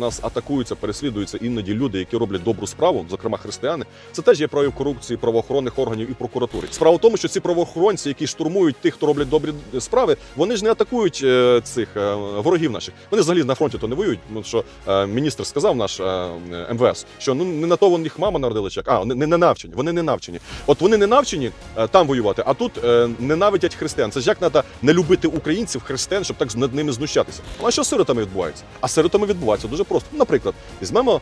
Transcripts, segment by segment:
Нас атакуються, переслідуються іноді люди, які роблять добру справу, зокрема християни. Це теж є прояв корупції правоохоронних органів і прокуратури. Справа в тому, що ці правоохоронці, які штурмують тих, хто роблять добрі справи, вони ж не атакують е, цих е, ворогів наших. Вони взагалі на фронті то не воюють. Ну що е, міністр сказав наш е, МВС, що ну не на то вон їх мама народила, чи як а не, не, навчені. Вони не навчені. От вони не навчені е, там воювати, а тут е, ненавидять християн. Це ж як треба не любити українців, християн, щоб так над ними знущатися. Ну, А що з сиротами відбувається? А сиротами відбувається дуже просто. Ну, Наприклад, візьмемо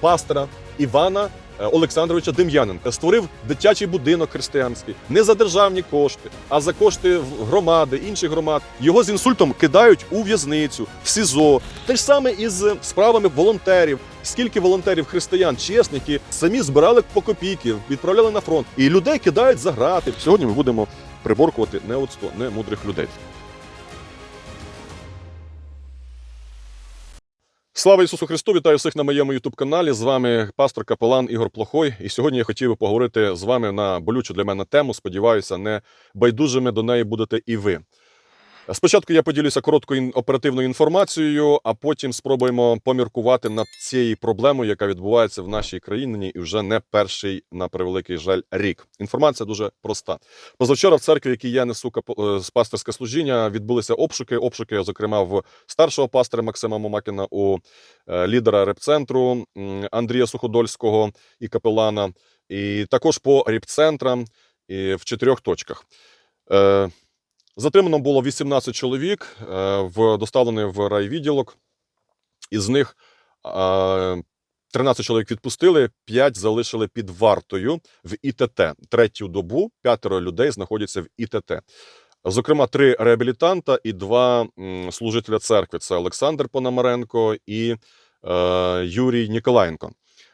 пастора Івана е, Олександровича Дем'яненка, створив дитячий будинок християнський не за державні кошти, а за кошти громади, інших громад. Його з інсультом кидають у в'язницю, в СІЗО. Те ж саме із справами волонтерів. Скільки волонтерів християн чесні, які самі збирали по копійки, відправляли на фронт, і людей кидають за грати. Сьогодні ми будемо приборкувати неоцтво немудрих людей. Слава Ісусу Христу! Вітаю всіх на моєму ютуб-каналі. З вами пастор капелан Ігор Плохой. І сьогодні я хотів би поговорити з вами на болючу для мене тему. Сподіваюся, не байдужими до неї будете і ви. Спочатку я поділюся короткою оперативною інформацією, а потім спробуємо поміркувати над цією проблемою, яка відбувається в нашій країні, і вже не перший на превеликий жаль рік. Інформація дуже проста. Позавчора в церкві, в якій я несу е, з пасторське служіння, відбулися обшуки. Обшуки, зокрема, в старшого пастора Максима Момакіна, у е, лідера репцентру Андрія Суходольського і капелана, і також по репцентрам і в чотирьох точках. Е, Затримано було 18 чоловік, е, в, доставлені в райвідділок. Із них е, 13 чоловік відпустили, 5 залишили під вартою в ІТТ. Третю добу п'ятеро людей знаходяться в ІТТ. Зокрема, три реабілітанта і два служителя церкви: це Олександр Пономаренко і е, Юрій Ніколаєнко.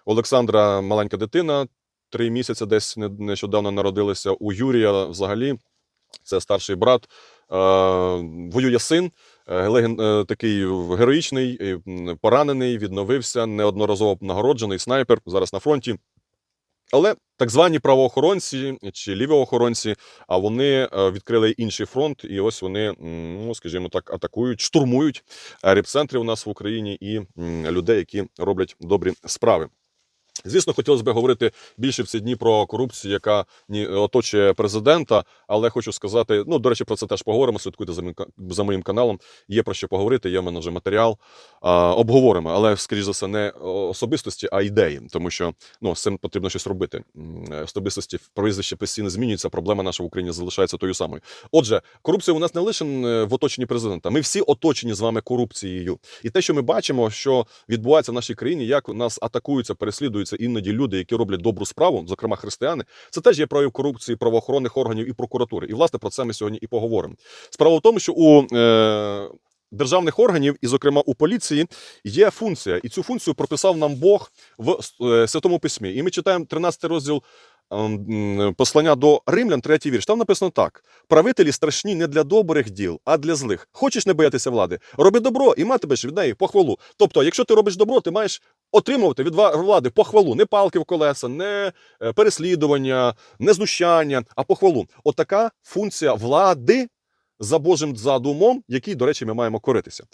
Олександра маленька дитина, три місяці десь не- нещодавно народилися. У Юрія взагалі це старший брат. Е, воює син, е, е, такий героїчний, поранений, відновився, неодноразово нагороджений снайпер зараз на фронті. Але так звані правоохоронці чи лівоохоронці, а вони відкрили інший фронт, і ось вони, ну скажімо так, атакують, штурмують репцентри у нас в Україні і людей, які роблять добрі справи. Звісно, хотілося б говорити більше в ці дні про корупцію, яка оточує президента. Але хочу сказати: ну до речі, про це теж поговоримо. Слідкуйте за моїм за моїм каналом. Є про що поговорити. Є в мене вже матеріал. А, обговоримо, але скоріш за все, не особистості, а ідеї, тому що ну з цим потрібно щось робити. Особистості прізвище постійно змінюється. Проблема наша в Україні залишається тою самою. Отже, корупція у нас не лише е, в оточенні президента. Ми всі оточені з вами корупцією. І те, що ми бачимо, що відбувається в нашій країні, як нас атакуються, переслідуються іноді люди, які роблять добру справу, зокрема християни, це теж є прояв корупції правоохоронних органів і прокуратури. І власне про це ми сьогодні і поговоримо. Справа в тому, що у е, державних органів, і, зокрема, у поліції, є функція, і цю функцію прописав нам Бог в е, святому письмі. І ми читаємо 13 розділ. ем, Послання до римлян, третій вірш. Там написано так: правителі страшні не для добрих діл, а для злих. Хочеш не боятися влади? Роби добро і матимеш від неї похвалу. Тобто, якщо ти робиш добро, ти маєш отримувати від влади похвалу, не палки в колеса, не е, переслідування, не знущання, а похвалу. Отака функція влади за Божим задумом, який, до речі, ми маємо коритися.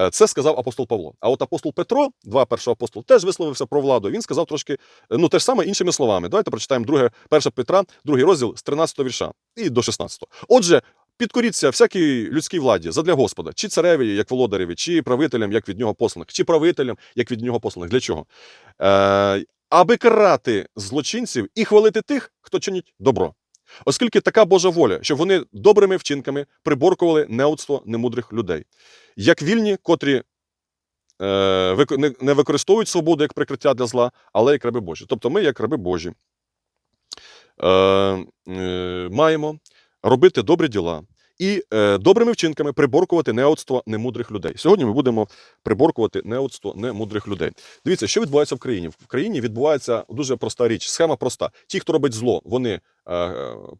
Е, Це сказав апостол Павло. А от апостол Петро, два першого апостол, теж висловився про владу. Він сказав трошки е, ну те ж саме іншими словами. Давайте прочитаємо друге, перше Петра, другий розділ з 13 вірша і до 16. Отже. Підкоріться всякій людській владі задля Господа, чи цареві, як володареві, чи правителям, як від нього посланих, чи правителям, як від нього посланих. Для чого? Е, аби карати злочинців і хвалити тих, хто чинить добро. Оскільки така Божа воля, щоб вони добрими вчинками приборкували неудство немудрих людей, як вільні, котрі е, не, використовують свободу як прикриття для зла, але як раби Божі. Тобто ми, як раби Божі, е, е, маємо робити добрі діла і е, добрими вчинками приборкувати неудство немудрих людей. Сьогодні ми будемо приборкувати неудство немудрих людей. Дивіться, що відбувається в країні. В країні відбувається дуже проста річ. Схема проста. Ті, хто робить зло, вони е,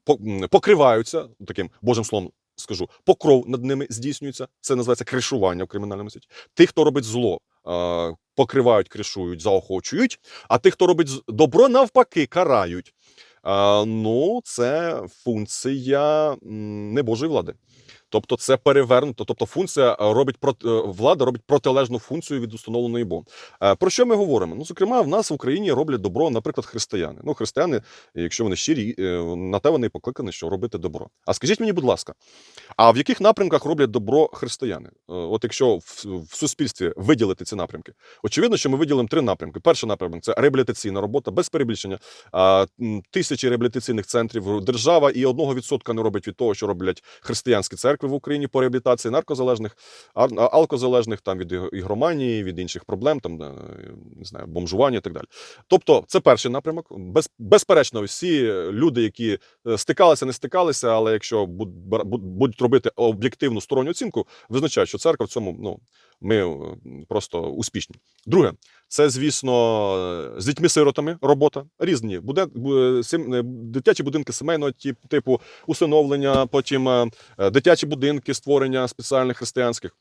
по- покриваються таким божим словом. Скажу, покров над ними здійснюється. Це називається кришування в кримінальному світі. Тих, хто робить зло, е, покривають, кришують, заохочують. А тих, хто робить добро, навпаки, карають. Ну, це функція небожої влади. Тобто це перевернуто. Тобто функція е, робить прот- е, влада робить протилежну функцію від установленої Богом. Е, Про що ми говоримо? Ну, зокрема, в нас в Україні роблять добро, наприклад, християни. Ну, християни, якщо вони щирі, на те вони покликані, що робити добро. А скажіть мені, будь ласка, а в яких напрямках роблять добро християни? От якщо в суспільстві виділити ці напрямки, очевидно, що ми виділимо три напрямки. Перший напрямок це реабілітаційна робота, без перебільшення. Тисячі реабілітаційних центрів. Держава і одного відсотка не робить від того, що роблять християнські церкви в Україні по реабілітації наркозалежних, алкозалежних, там від іг- ігроманії, від інших проблем, там е, не знаю, бомжування і так далі. Тобто, це перший напрямок. Без, безперечно, всі люди, які е, стикалися, не стикалися, але якщо будуть робити об'єктивну сторонню оцінку, визначають, що церква в цьому ну ми е, просто успішні. Друге, це звісно з дітьми-сиротами робота різні. Буде бу- е, дитячі будинки сімейного тип- типу, усиновлення, потім е, е, дитячі будинки, створення спеціальних християнських.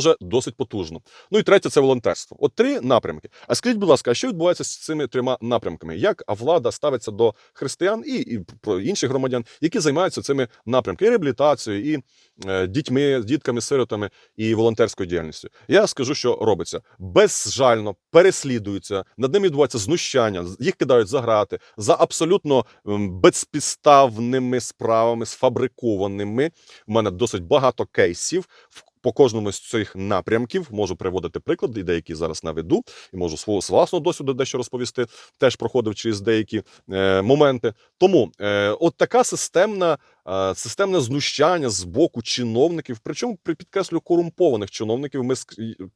Теж досить потужно. Ну і третє це волонтерство. От три напрямки. А скажіть, будь ласка, що відбувається з цими трьома напрямками? Як влада ставиться до християн і, і про інших громадян, які займаються цими напрямками і реабілітацією, і е, дітьми, дітками, сиротами і волонтерською діяльністю? Я скажу, що робиться безжально переслідуються, над ними відбувається знущання, їх кидають за грати за абсолютно ем, безпідставними справами, сфабрикованими. У мене досить багато кейсів в- по кожному з цих напрямків. Можу приводити приклади, і деякі зараз наведу, і можу свого власного досвіду дещо розповісти. Теж проходив через деякі е, моменти. Тому е, от така системна. Е, Системне знущання з боку чиновників, причому при підкреслю корумпованих чиновників. Ми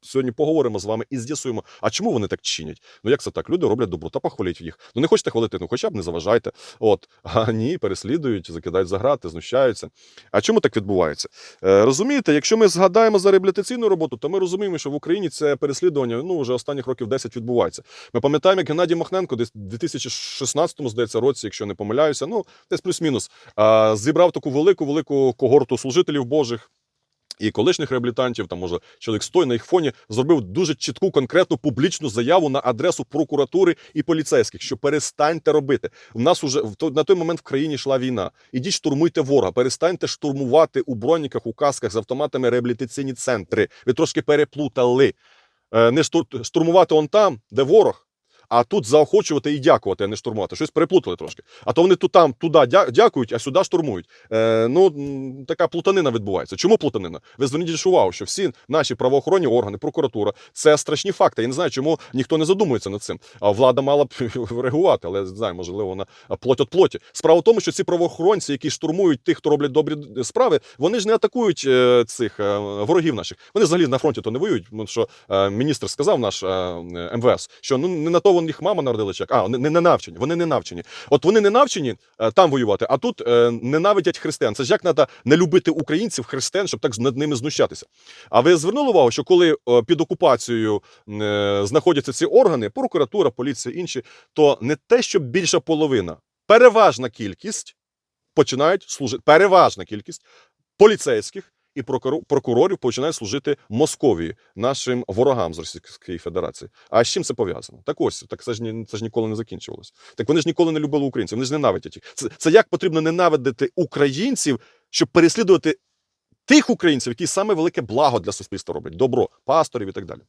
сьогодні поговоримо з вами і з'ясуємо, а чому вони так чинять? Ну як це так? Люди роблять добро, та похваліть їх. Ну не хочете хвалити, ну хоча б не заважайте. От а ні, переслідують, закидають за грати, знущаються. А чому так відбувається? Е, розумієте, якщо ми згадаємо за реабілітаційну роботу, то ми розуміємо, що в Україні це переслідування ну вже останніх років 10 відбувається. Ми пам'ятаємо, як Геннадій Махненко десь в 2016 здається році, якщо не помиляюся, ну десь плюс-мінус, зібрав таку велику велику когорту служителів Божих. І колишніх реабілітантів, там може чоловік стой на їх фоні зробив дуже чітку, конкретну публічну заяву на адресу прокуратури і поліцейських, що перестаньте робити. У нас уже в на той момент в країні йшла війна. Ідіть штурмуйте ворога, перестаньте штурмувати у броніках, у касках з автоматами реабілітаційні центри. Ви трошки переплутали. Е, Не штур- штурмувати он там, де ворог. А тут заохочувати і дякувати, а не штурмувати. Щось переплутали трошки. А то вони тут там туди дякують, а сюди штурмують. Е, ну така плутанина відбувається. Чому плутанина? Ви зверніть увагу, що всі наші правоохоронні органи, прокуратура це страшні факти. Я не знаю, чому ніхто не задумується над цим. А влада мала б реагувати, але не знаю, можливо, вона плоть от плоті. Справа в тому, що ці правоохоронці, які штурмують тих, хто роблять добрі справи, вони ж не атакують е, цих е, ворогів наших. Вони взагалі на фронті то не воюють. Тому що е, міністр сказав наш е, е, МВС, що ну не на то вони їх мама народила, чи як. а не, не навчені. Вони не навчені. От вони не навчені е, там воювати, а тут е, ненавидять християн. Це ж як треба не любити українців, християн, щоб так над ними знущатися. А ви звернули увагу, що коли е, під окупацією знаходяться ці органи, прокуратура, поліція, інші, то не те, що більша половина, переважна кількість починають служити. Переважна кількість поліцейських і прокурорів починають служити Московії, нашим ворогам з Російської Федерації. А з чим це пов'язано? Так ось так це ж ні, це ж ніколи не закінчувалося. Так вони ж ніколи не любили українців. Вони ж ненавидять їх. Це, це як потрібно ненавидити українців, щоб переслідувати тих українців, які саме велике благо для суспільства роблять, добро, пасторів і так далі.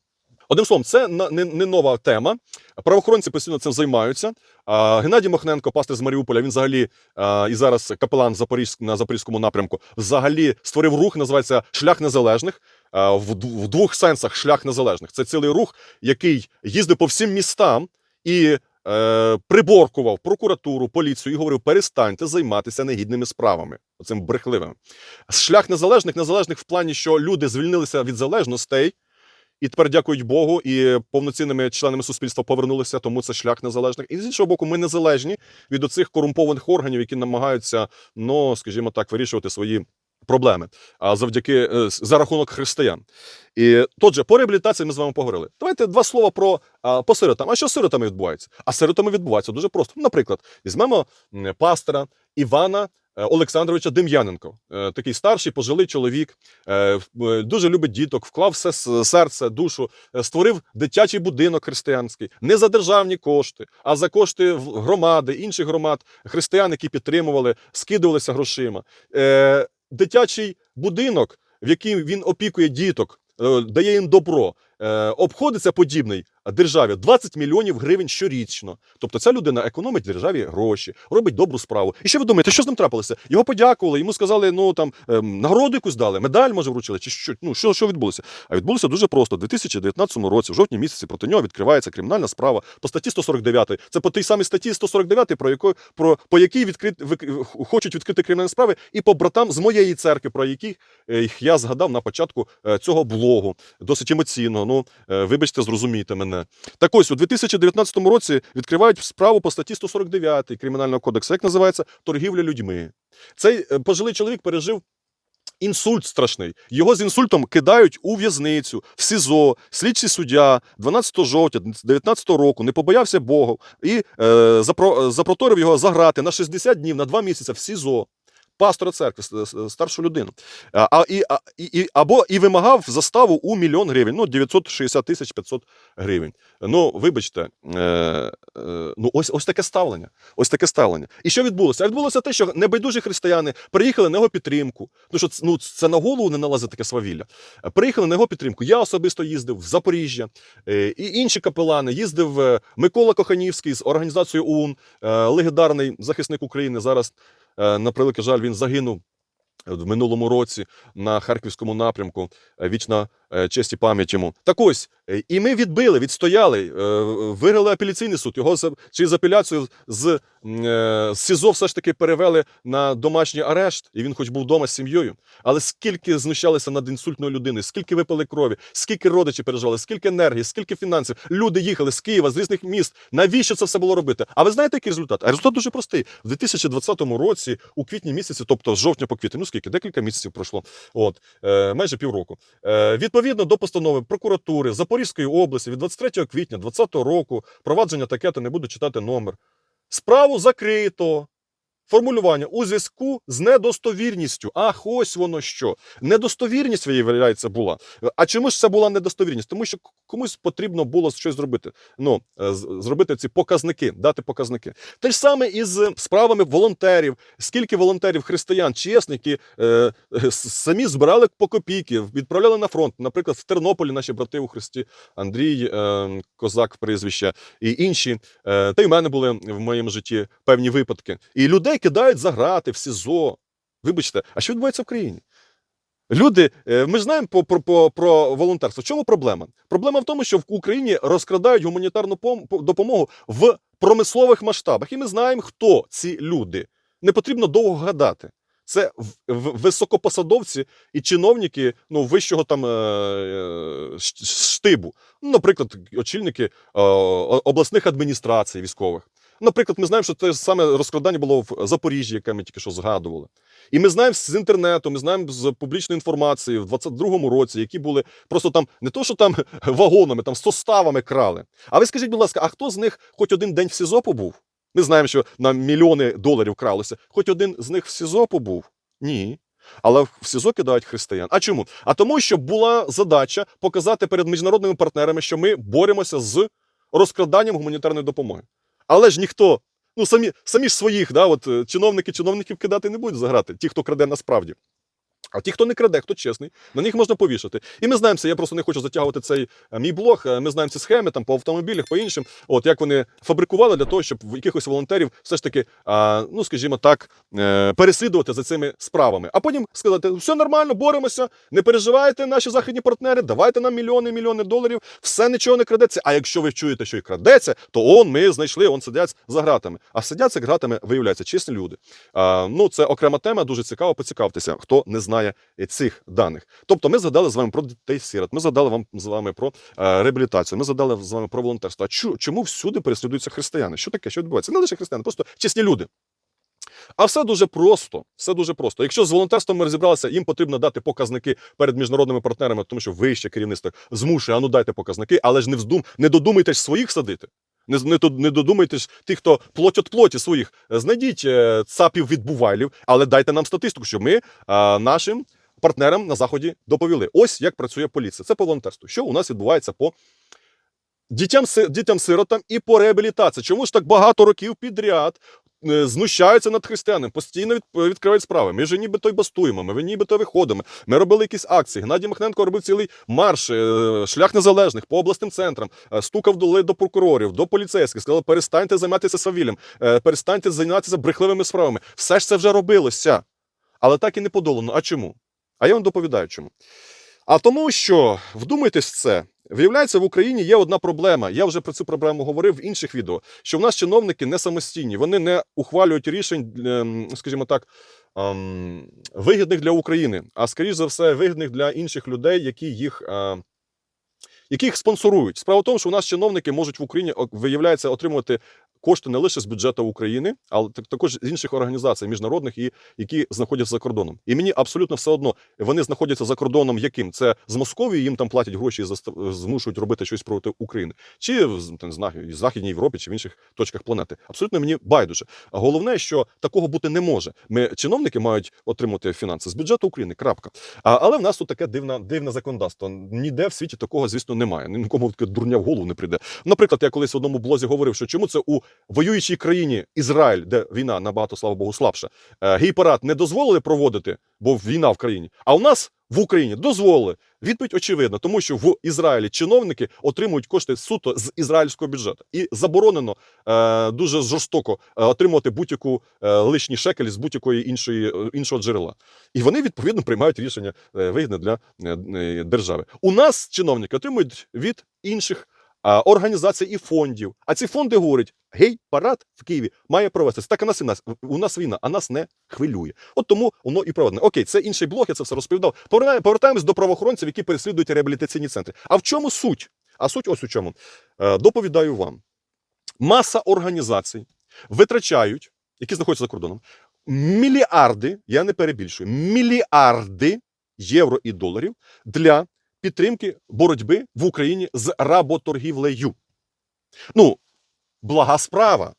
Одним словом, це не, не нова тема. Правоохоронці постійно цим займаються. А, Геннадій Мохненко, пастор з Маріуполя, він взагалі і зараз капелан Запорізьк, на запорізькому напрямку, взагалі створив рух, називається Шлях Незалежних. В двох сенсах шлях незалежних. Це цілий рух, який їздив по всім містам і е, приборкував прокуратуру, поліцію і говорив: перестаньте займатися негідними справами, оцим брехливим. Шлях незалежних, незалежних в плані, що люди звільнилися від залежностей. І тепер дякують Богу, і повноцінними членами суспільства повернулися, тому це шлях незалежних. І з іншого боку, ми незалежні від оцих корумпованих органів, які намагаються, ну скажімо так, вирішувати свої проблеми. А завдяки е, за рахунок християн. І Тотже, по реабілітації ми з вами поговорили. Давайте два слова про а, по сиротам. А що з сиротами відбувається? А сиротами відбувається дуже просто. Наприклад, візьмемо пастора Івана. Е, Олександровича Дем'яненко, Е, такий старший пожилий чоловік, е, дуже любить діток, вклав все серце, душу, створив дитячий будинок християнський. Не за державні кошти, а за кошти громади, інших громад, християн, які підтримували, скидувалися грошима. Дитячий будинок, в який він опікує діток, дає їм добро, обходиться подібний державі 20 мільйонів гривень щорічно. Тобто ця людина економить державі гроші, робить добру справу. І що ви думаєте, що з ним трапилося? Його подякували, йому сказали, ну там ем, нагороду якусь дали, медаль може вручили, чи що? Ну що, що відбулося? А відбулося дуже просто. У 2019 році, в жовтні місяці, проти нього відкривається кримінальна справа по статті 149. Це по тій самій статті 149, про яку про по якій відкрит, хочуть відкрити кримінальні справи, і по братам з моєї церкви, про яких е, я згадав на початку е, цього блогу. Досить емоційно. Ну е, вибачте, зрозумійте мене. Так ось у 2019 році відкривають справу по статті 149 Кримінального кодексу, як називається торгівля людьми. Цей е, пожилий чоловік пережив. Інсульт страшний. Його з інсультом кидають у в'язницю, в СІЗО. Слідчий суддя 12 жовтня 2019 року не побоявся Бога і е, запро, запроторив його заграти на 60 днів, на 2 місяці в СІЗО. Пастора церкви, старшу людину. А, і, і, або і вимагав заставу у мільйон гривень, ну 960 тисяч 500 гривень. Ну, вибачте, е, е, ну ось, ось таке ставлення. Ось таке ставлення. І що відбулося? Відбулося те, що небайдужі християни приїхали на його підтримку. Ну що ну, це на голову не налазить таке свавілля. Приїхали на його підтримку. Я особисто їздив в Запоріжжя, е, і інші капелани. Їздив е, Микола Коханівський з організацією ОУН, е, легендарний захисник України. Зараз, на превеликий жаль, він загинув. В минулому році на харківському напрямку Е, вічна е, честь і пам'ять йому. Так ось, е, і ми відбили, відстояли, е, виграли апеляційний суд. Його через апеляцію з, е, з СІЗО все ж таки перевели на домашній арешт, і він хоч був вдома з сім'єю. Але скільки знущалися над інсультною людиною, скільки випили крові, скільки родичі переживали, скільки енергії, скільки фінансів. Люди їхали з Києва, з різних міст. Навіщо це все було робити? А ви знаєте, який результат? А результат дуже простий. В 2020 році, у квітні місяці, тобто з жовтня по квітень, ну скільки, декілька місяців пройшло, от, е, майже півроку. Е, відповідно до постанови прокуратури Запорізької області від 23 квітня 2020 року, провадження таке, то не буду читати номер. Справу закрито. Формулювання у зв'язку з недостовірністю. Ах, ось воно що. Недостовірність, виявляється, була. А чому ж це була недостовірність? Тому що комусь потрібно було щось зробити. Ну, е, зробити ці показники, дати показники. Те ж саме із справами волонтерів. Скільки волонтерів християн, е, е, самі збирали по копійки, відправляли на фронт. Наприклад, в Тернополі наші брати у Христі, Андрій е, Козак, прізвище, і інші. Е, та й в мене були в моєму житті певні випадки. І людей кидають за грати в СІЗО. Вибачте, а що відбувається в країні? Люди, е, ми ж знаємо про, про, про волонтерство. В чому проблема? Проблема в тому, що в Україні розкрадають гуманітарну допомогу в промислових масштабах. І ми знаємо, хто ці люди. Не потрібно довго гадати. Це високопосадовці і чиновники ну, вищого там е, е, штибу. Наприклад, очільники обласних адміністрацій військових. Наприклад, ми знаємо, що те саме розкрадання було в Запоріжжі, яке ми тільки що згадували. І ми знаємо з інтернету, ми знаємо з публічної інформації в 22-му році, які були просто там не то, що там вагонами, там составами крали. А ви скажіть, будь ласка, а хто з них хоч один день в СІЗО побув? Ми знаємо, що на мільйони доларів кралося. Хоч один з них в СІЗО побув? Ні. Але в СІЗО кидають християн. А чому? А тому, що була задача показати перед міжнародними партнерами, що ми боремося з розкраданням гуманітарної допомоги. Але ж ніхто, ну самі, самі ж своїх, да, от, е, чиновники чиновників кидати не будуть заграти, ті, хто краде насправді. А ті, хто не краде, хто чесний, на них можна повішати. І ми знаємо це. Я просто не хочу затягувати цей е, мій блог. е, Ми знаємо ці схеми там по автомобілях, по іншим. От як вони фабрикували для того, щоб якихось волонтерів все ж таки, а, ну скажімо так, е, переслідувати за цими справами. А потім сказати: все нормально, боремося, не переживайте, наші західні партнери, давайте нам мільйони, мільйони доларів, все нічого не крадеться. А якщо ви чуєте, що і крадеться, то он ми знайшли, он сидять за гратами. А сидять за гратами, виявляється, чесні люди. А, ну, це окрема тема, дуже цікаво, поцікавтеся, хто не знає е, цих даних. Тобто, ми згадали з вами про дітей сирот, ми згадали вам з вами про е, реабілітацію, ми згадали з вами про волонтерство. А чому всюди переслідуються християни? Що таке? Що відбувається? Не лише християни, просто чесні люди. А все дуже просто. Все дуже просто. Якщо з волонтерством ми розібралися, їм потрібно дати показники перед міжнародними партнерами, тому що вище керівництво змушує, а ну дайте показники, але ж не вздум, не додумайте ж своїх садити. Не, не, не додумайте ж тих, хто плоть от плоті своїх. Знайдіть е, цапів відбувайлів, але дайте нам статистику, щоб ми а, нашим партнерам на заході доповіли. Ось як працює поліція. Це по волонтерству. Що у нас відбувається по дітям, си- дітям-сиротам і по реабілітації. Чому ж так багато років підряд е, знущаються над християнами, постійно відкривають справи. Ми ж нібито й бастуємо, ми нібито виходимо. Ми робили якісь акції. Геннадій Махненко робив цілий марш, е, шлях незалежних по обласним центрам, е, стукав до, до прокурорів, до поліцейських, сказав, перестаньте займатися свавіллям, е, перестаньте займатися брехливими справами. Все ж це вже робилося. Але так і не подолано. А чому? А я вам доповідаю чому. А тому, що вдумайтесь в це. Виявляється, в Україні є одна проблема. Я вже про цю проблему говорив в інших відео. Що в нас чиновники не самостійні, вони не ухвалюють рішень, ем, скажімо так, ем, вигідних для України, а скоріш за все, вигідних для інших людей, які їх. е, які їх спонсорують. Справа в тому, що у нас чиновники можуть в Україні виявляється отримувати кошти не лише з бюджету України, але так- також з інших організацій міжнародних, і які знаходяться за кордоном. І мені абсолютно все одно вони знаходяться за кордоном, яким це з Московії їм там платять гроші і змушують робити щось проти України, чи в знаю, Західній Європі, чи в інших точках планети. Абсолютно мені байдуже. А головне, що такого бути не може. Ми чиновники мають отримати фінанси з бюджету України. Крапка. А, але в нас тут таке дивне, дивне законодавство. Ніде в світі такого, звісно, немає. Нікому таке дурня в голову не прийде. Наприклад, я колись в одному блозі говорив, що чому це у воюючій країні Ізраїль, де війна набагато, слава Богу, слабша, е, гей-парад не дозволили проводити, бо війна в країні. А у нас в Україні дозволили. Відповідь очевидна, тому що в Ізраїлі чиновники отримують кошти суто з ізраїльського бюджету, і заборонено е, дуже жорстоко е, отримувати будь-яку е, лишні шекелі з будь-якої іншої е, іншого джерела. І вони відповідно приймають рішення вигідне для держави. У нас чиновники отримують від інших організацій і фондів. А ці фонди говорять: гей, парад в Києві має провестися. Так у нас і нас у нас війна, а нас не хвилює. От тому воно і проведено. Окей, це інший блок, я це все розповідав. Повертаємось до правоохоронців, які переслідують реабілітаційні центри. А в чому суть? А суть ось у чому. Е, доповідаю вам. Маса організацій витрачають, які знаходяться за кордоном, мільярди, я не перебільшую, мільярди євро і доларів для підтримки боротьби в Україні з работоргівлею. Ну, блага справа.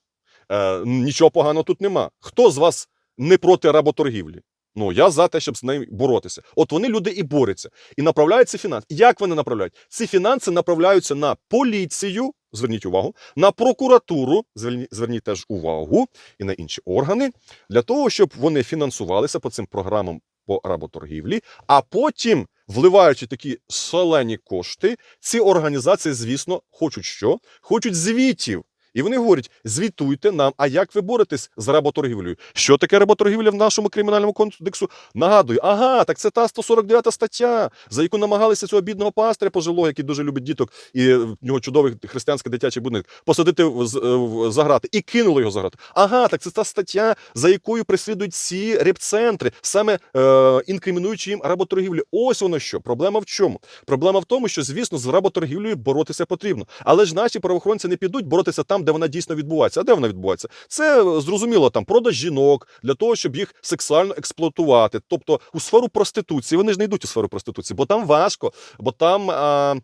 Е, нічого поганого тут нема. Хто з вас не проти работоргівлі? Ну, я за те, щоб з нею боротися. От вони люди і борються. І направляють ці фінанси. Як вони направляють? Ці фінанси направляються на поліцію, зверніть увагу, на прокуратуру, зверніть, зверніть теж увагу, і на інші органи, для того, щоб вони фінансувалися по цим програмам по работоргівлі, а потім, вливаючи такі солені кошти, ці організації, звісно, хочуть що? Хочуть звітів. І вони говорять: звітуйте нам, а як ви боретесь з работоргівлею? Що таке работоргівля в нашому кримінальному кодексу? Нагадую, ага, так це та 149 стаття, за яку намагалися цього бідного пастиря пожилого, який дуже любить діток, і в нього чудовий християнський дитячий будинок, посадити в, з- в, за і кинули його за грати. Ага, так це та стаття, за якою преслідують ці репцентри, саме е, інкримінуючи їм работоргівлю. Ось воно що. Проблема в чому? Проблема в тому, що, звісно, з работоргівлею боротися потрібно. Але ж наші правоохоронці не підуть боротися там, де вона дійсно відбувається. А де вона відбувається? Це е, зрозуміло там продаж жінок для того, щоб їх сексуально експлуатувати. Тобто у сферу проституції. Вони ж не йдуть у сферу проституції, бо там важко, бо там. А,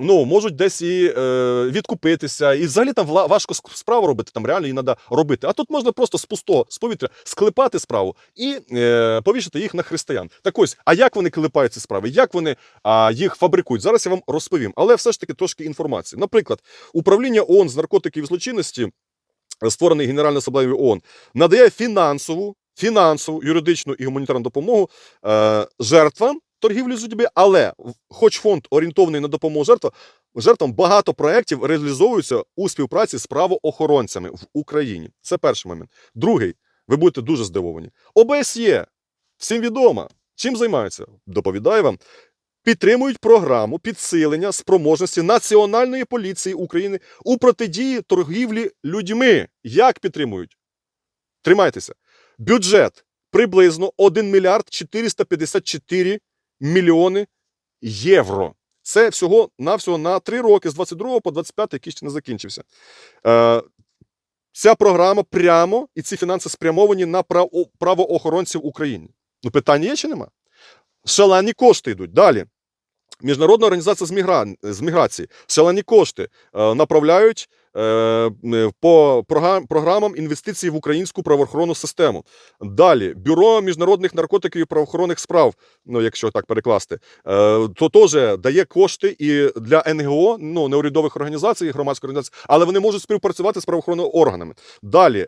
Ну, можуть десь і е, відкупитися, і взагалі там важко справу робити, там реально її треба робити. А тут можна просто з пустого, з повітря склепати справу і е, повішати їх на християн. Так ось, а як вони клепають ці справи? Як вони а, їх фабрикують? Зараз я вам розповім. Але все ж таки трошки інформації. Наприклад, управління ООН з наркотиків і злочинності, створений Генеральною асамблеєю ООН, надає фінансову, фінансову, юридичну і гуманітарну допомогу е, жертвам торгівлі з людьми, але хоч фонд орієнтований на допомогу жертвам, жертвам багато проєктів реалізовуються у співпраці з правоохоронцями в Україні. Це перший момент. Другий, ви будете дуже здивовані. ОБСЄ, всім відомо, чим займаються? Доповідаю вам. Підтримують програму підсилення спроможності Національної поліції України у протидії торгівлі людьми. Як підтримують? Тримайтеся. Бюджет приблизно 1 мільярд 454 мільйони євро. Це всього навсього на 3 роки з 22 по 25, який ще не закінчився. Е, ця програма прямо і ці фінанси спрямовані на право- правоохоронців України. Ну, питання є чи нема? Шалені кошти йдуть. Далі. Міжнародна організація з, мігра... з міграції шалені кошти е, направляють е, по програмам інвестицій в українську правоохоронну систему. Далі бюро міжнародних наркотиків і правоохоронних справ, ну якщо так перекласти, е, то теж дає кошти і для НГО, ну неурядових організацій, громадських організацій, але вони можуть співпрацювати з правоохоронними органами. Далі.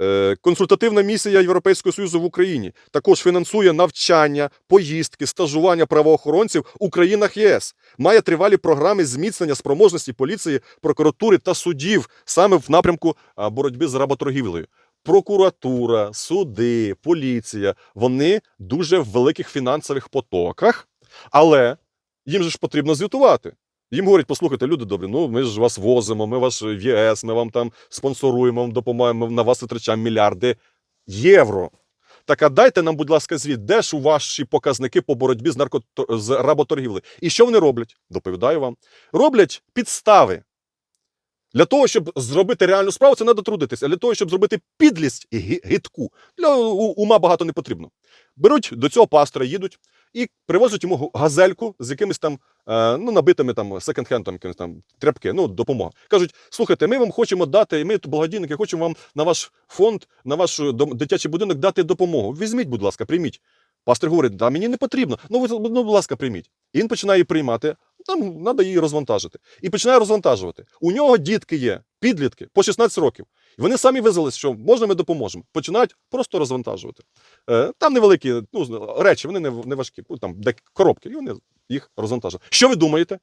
Е, Консультативна місія Європейського Союзу в Україні також фінансує навчання, поїздки, стажування правоохоронців у країнах ЄС. Має тривалі програми зміцнення спроможності поліції, прокуратури та судів саме в напрямку боротьби з работоргівлею. Прокуратура, суди, поліція вони дуже в великих фінансових потоках, але їм же ж потрібно звітувати. Їм говорять, послухайте, люди добрі, ну ми ж вас возимо, ми вас в ЄС, ми вам там спонсоруємо, вам допомагаємо, на вас витрачаємо мільярди євро. Так а дайте нам, будь ласка, звіт, де ж у ваші показники по боротьбі з, нарко... з работоргівлею? І що вони роблять? Доповідаю вам. Роблять підстави. Для того, щоб зробити реальну справу, це треба трудитися. А для того, щоб зробити підлість і гидку, для ума багато не потрібно. Беруть до цього пастора, їдуть і привозять йому газельку з якимись там е, ну, набитими там секонд-хендом, якимись там тряпки, ну, допомога. Кажуть: слухайте, ми вам хочемо дати, ми благодійники, хочемо вам на ваш фонд, на ваш е, дитячий будинок дати допомогу. Візьміть, будь ласка, прийміть. Пастор говорить, да, мені не потрібно. Ну, ви, ну, будь ласка, прийміть. І він починає її приймати. Там треба її розвантажити. І починає розвантажувати. У нього дітки є, підлітки по 16 років. І вони самі визвались, що можна, ми допоможемо. Починають просто розвантажувати. Е, там невеликі ну, речі, вони не, важкі, ну, там де коробки, і вони їх розвантажують. Що ви думаєте?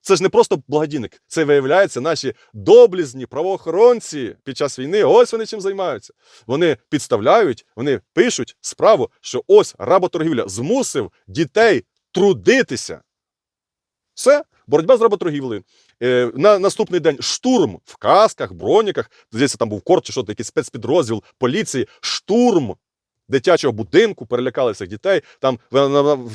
Це ж не просто благодійник, це виявляється наші доблізні правоохоронці під час війни. Ось вони чим займаються. Вони підставляють, вони пишуть справу, що ось работоргівля змусив дітей трудитися. Все, боротьба з работоргівлею. Е, на наступний день штурм в касках, броніках. Здається, там був корт чи що, якийсь спецпідрозділ поліції. Штурм дитячого будинку, перелякали цих дітей. Там вам,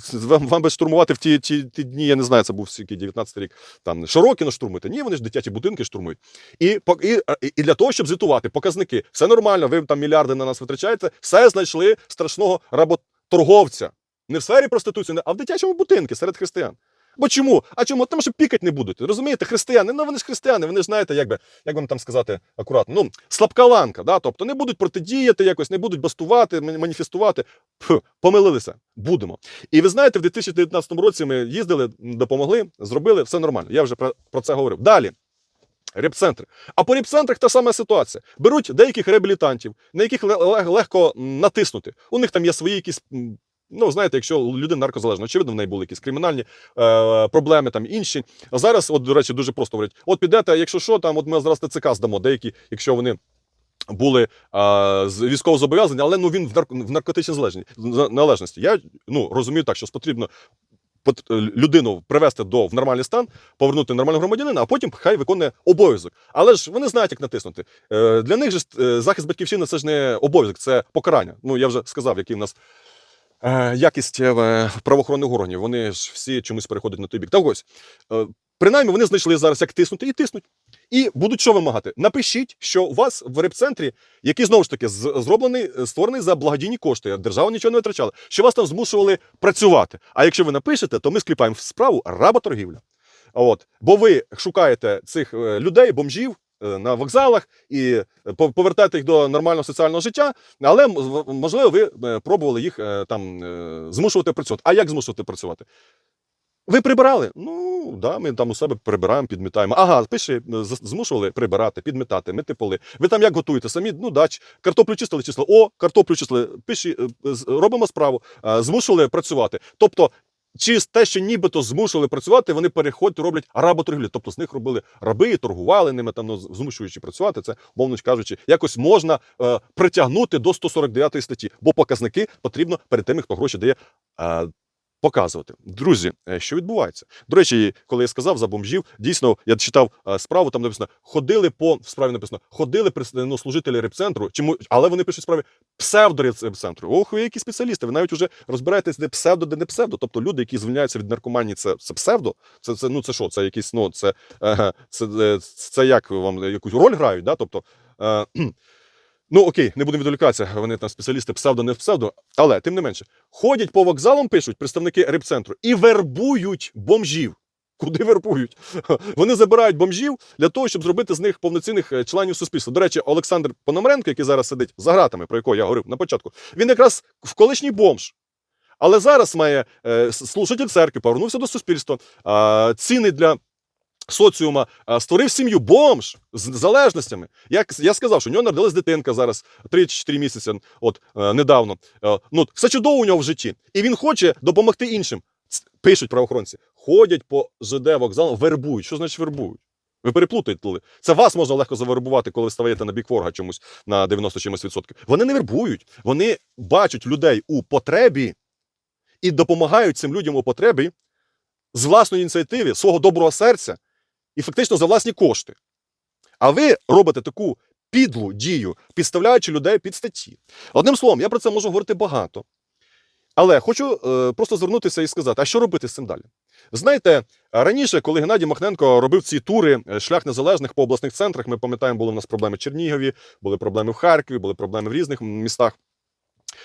вам, би штурмувати в ті, ті, ті дні, я не знаю, це був скільки, 19 рік. Там Широкіно штурмуєте. Ні, вони ж дитячі будинки штурмують. І, і, і для того, щоб звітувати показники, все нормально, ви там мільярди на нас витрачаєте, все знайшли страшного работорговця. Не в сфері проституції, а в дитячому будинку серед християн. Бо чому? А чому? Тому що пікать не будуть. Розумієте, християни, ну вони ж християни, вони ж знаєте, як би, як вам там сказати акуратно, ну, слабка ланка, да? тобто не будуть протидіяти якось, не будуть бастувати, маніфестувати. Пф, помилилися. Будемо. І ви знаєте, в 2019 році ми їздили, допомогли, зробили, все нормально. Я вже про, про це говорив. Далі. Репцентри. А по репцентрах та сама ситуація. Беруть деяких реабілітантів, на яких легко натиснути. У них там є свої якісь. Ну, знаєте, якщо людина наркозалежна, очевидно, в неї були якісь кримінальні е, проблеми, там інші. А зараз, от, до речі, дуже просто говорять: от підете, якщо що, там, от ми зараз ТЦК здамо, деякі, якщо вони. Були а, з військово зобов'язані, але ну він в, нарко, в наркотичній залежні- належності. Я ну розумію так, що потрібно пот- е, людину привести до в нормальний стан, повернути нормального громадянина, а потім хай виконує обов'язок. Але ж вони знають, як натиснути. Е, для них же е, захист батьківщини це ж не обов'язок, це покарання. Ну я вже сказав, який в нас. Е, Якість е, правоохоронних органів, вони ж всі чомусь переходять на той бік. Так ось, е, принаймні, вони знайшли зараз, як тиснути, і тиснуть. І будуть що вимагати? Напишіть, що у вас в репцентрі, який знову ж таки зроблений, створений за благодійні кошти, держава нічого не витрачала, що вас там змушували працювати. А якщо ви напишете, то ми скліпаємо справу работоргівля. От, бо ви шукаєте цих людей, бомжів. Е, На вокзалах і е, по- повертаєте їх до нормального соціального життя, але можливо, ви е, пробували їх там змушувати працювати. А як змушувати працювати? Ви прибирали? Ну, да, ми там у себе прибираємо, підмітаємо. Ага, пише, з- змушували прибирати, підмітати, мити поли. Ви там як готуєте? Самі, ну, да, ч- картоплю чистили, число. О, картоплю чистили, пиші, робимо справу. Змушували працювати. Тобто, чи те, що нібито змушували працювати, вони переходять, роблять работоргівлю. Тобто з них робили раби, торгували ними, там, ну, змушуючи працювати. Це, мовно кажучи, якось можна е, притягнути до 149 статті, бо показники потрібно перед тими, хто гроші дає. е, Показувати, друзі, е, що відбувається. До речі, коли я сказав за бомжів, дійсно я читав е, справу. Там написано: ходили по в справі написано, ходили ну, служителі репцентру, чому але вони пишуть справі псевдорепцентру. Ох, ви які спеціалісти. Ви навіть вже розбираєтесь, де псевдо, де не псевдо. Тобто люди, які звільняються від наркоманії, це, це псевдо. Це, це ну це що? Це якісь ну це, це, це, це як вам якусь роль грають? Да? Тобто. Е, Ну окей, не будемо відволікатися. Вони там спеціалісти псевдо, не псевдо, але тим не менше ходять по вокзалам, пишуть представники репцентру і вербують бомжів. Куди вербують? Вони забирають бомжів для того, щоб зробити з них повноцінних е, членів суспільства. До речі, Олександр Пономаренко, який зараз сидить за гратами, про якого я говорив на початку, він якраз в колишній бомж. Але зараз має е, служитель церкви, повернувся до суспільства. Ціни для соціума, створив сім'ю бомж з залежностями. Як я сказав, що у нього народилась дитинка зараз 3-4 місяці, от е, недавно. Е, ну, все чудово у нього в житті. І він хоче допомогти іншим. Пишуть правоохоронці, ходять по ЖД вокзалу, вербують. Що значить вербують? Ви переплутаєте. Це вас можна легко завербувати, коли ви стаєте на бік ворога чомусь на 90 чимось відсотків. Вони не вербують. Вони бачать людей у потребі і допомагають цим людям у потребі з власної ініціативи, свого доброго серця і фактично за власні кошти. А ви робите таку підлу дію, підставляючи людей під статті. Одним словом, я про це можу говорити багато. Але хочу е, просто звернутися і сказати, а що робити з цим далі? Знаєте, раніше, коли Геннадій Махненко робив ці тури е, шлях незалежних по обласних центрах, ми пам'ятаємо, були в нас проблеми в Чернігові, були проблеми в Харкові, були проблеми в різних містах.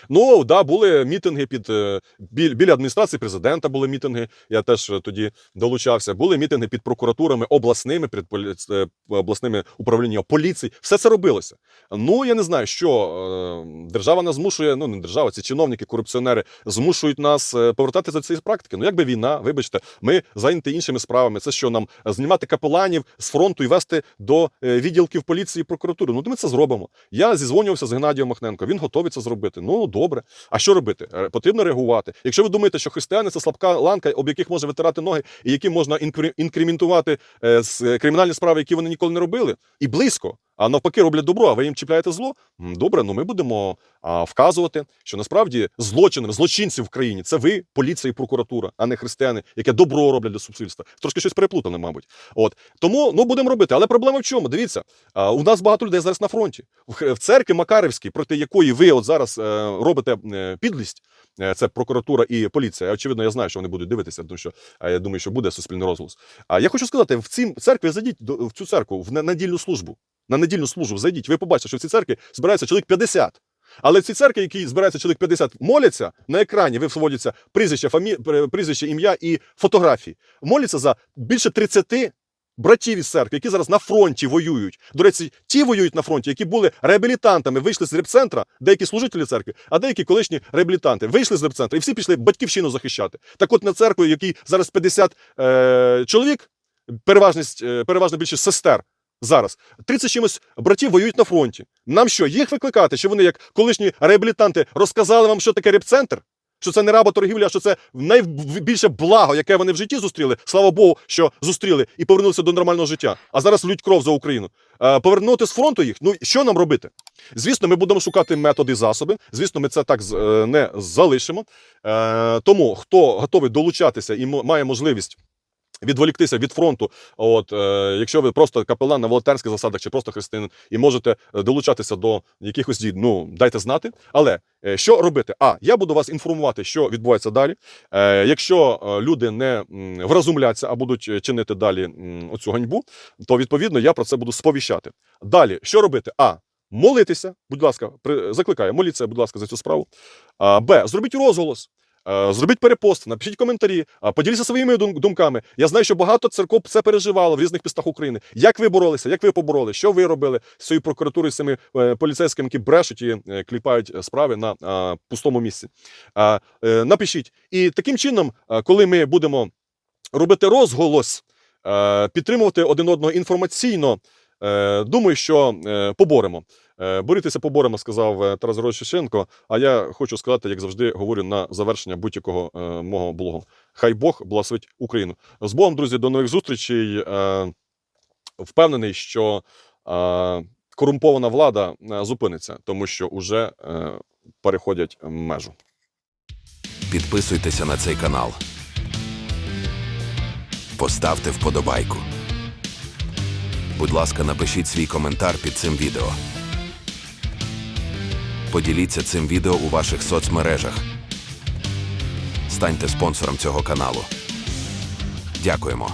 Ну, да, були мітинги під е, біль- біля адміністрації президента. Були мітинги. Я теж е, тоді долучався. Були мітинги під прокуратурами обласними, під полі- е, обласними управліннями поліції. Все це робилося. Ну я не знаю, що держава нас змушує. Ну не держава, ці чиновники, корупціонери змушують нас повертатися до цієї практики. Ну якби війна, вибачте, ми зайняті іншими справами. Це що нам знімати капеланів з фронту і вести до відділків поліції і прокуратури. Ну, ми це зробимо. Я зізвонювався з Геннадієм Махненко. Він готовий це зробити. Ну добре. А що робити? Е, Потрібно реагувати. Якщо ви думаєте, що християни це слабка ланка, об яких може витирати ноги, і які можна інкрементувати е, з- е, кримінальні справи, які вони ніколи не робили, і близько. А навпаки, роблять добро, а ви їм чіпляєте зло. Добре, ну ми будемо а, вказувати, що насправді злочинами, злочинці в країні це ви, поліція і прокуратура, а не християни, яке добро роблять для суспільства. Трошки щось переплутане, мабуть. От тому ну будемо робити. Але проблема в чому? Дивіться, а, у нас багато людей зараз на фронті. В, в церкві Макарівській, проти якої ви от зараз е, робите е, підлість. е, Це прокуратура і поліція. Очевидно, я знаю, що вони будуть дивитися, тому що я думаю, що буде суспільний розголос. А я хочу сказати, в цій церкві зайдіть в цю церкву в не- недільну службу. На недільну службу зайдіть. Ви побачите, що в цій церкві збирається чоловік 50. Але в цій церкві, які збирається чоловік 50, моляться на екрані, виводяться прізвище, фамі... прізвище, ім'я і фотографії. Моляться за більше 30 братів із церкви, які зараз на фронті воюють. До речі, ті воюють на фронті, які були реабілітантами, вийшли з репцентра, деякі служителі церкви, а деякі колишні реабілітанти вийшли з репцентра і всі пішли батьківщину захищати. Так от на церкву, який зараз 50 е, чоловік, переважність, е, переважна більшість сестер. Зараз 30 чимось братів воюють на фронті. Нам що, їх викликати? Що вони, як колишні реабілітанти, розказали вам, що таке репцентр? Що це не работоргівля, а що це найбільше благо, яке вони в житті зустріли. Слава Богу, що зустріли і повернулися до нормального життя. А зараз лють кров за Україну. Е, повернути з фронту їх. Ну що нам робити? Звісно, ми будемо шукати методи і засоби. Звісно, ми це так е, не залишимо. Е, тому хто готовий долучатися і має можливість. Відволіктися від фронту, от е, якщо ви просто капелан на волонтерських засадах чи просто християнин, і можете е, долучатися до якихось дій, ну дайте знати. Але е, що робити? А я буду вас інформувати, що відбувається далі. Е, якщо е, люди не вразумляться, а будуть е, чинити далі оцю ганьбу, то відповідно я про це буду сповіщати. Далі, що робити? А. Молитися, будь ласка, при, закликаю, моліться, будь ласка, за цю справу. А, Б. Зробіть розголос. Е, Зробіть перепост, напишіть коментарі, а, поділіться своїми думками. Я знаю, що багато церков це переживало в різних містах України. Як ви боролися, як ви побороли, що ви робили з цією прокуратурою, з цими е, поліцейськими, які брешуть і е, кліпають е, справи на пустому місці. Е, Напишіть. І таким чином, е, коли ми будемо робити розголос, е, підтримувати один одного інформаційно, е, думаю, що е, поборемо. Е, Борітися поборемо, сказав е, Тарас Шевченко. А я хочу сказати, як завжди, говорю на завершення будь-якого е, мого блогу. Хай Бог благословить Україну. З Богом, друзі, до нових зустрічей. Впевнений, що корумпована влада зупиниться, тому що вже переходять межу. Підписуйтеся на цей канал. Поставте вподобайку. Будь ласка, напишіть свій коментар під цим відео. Поділіться цим відео у ваших соцмережах. Станьте спонсором цього каналу. Дякуємо.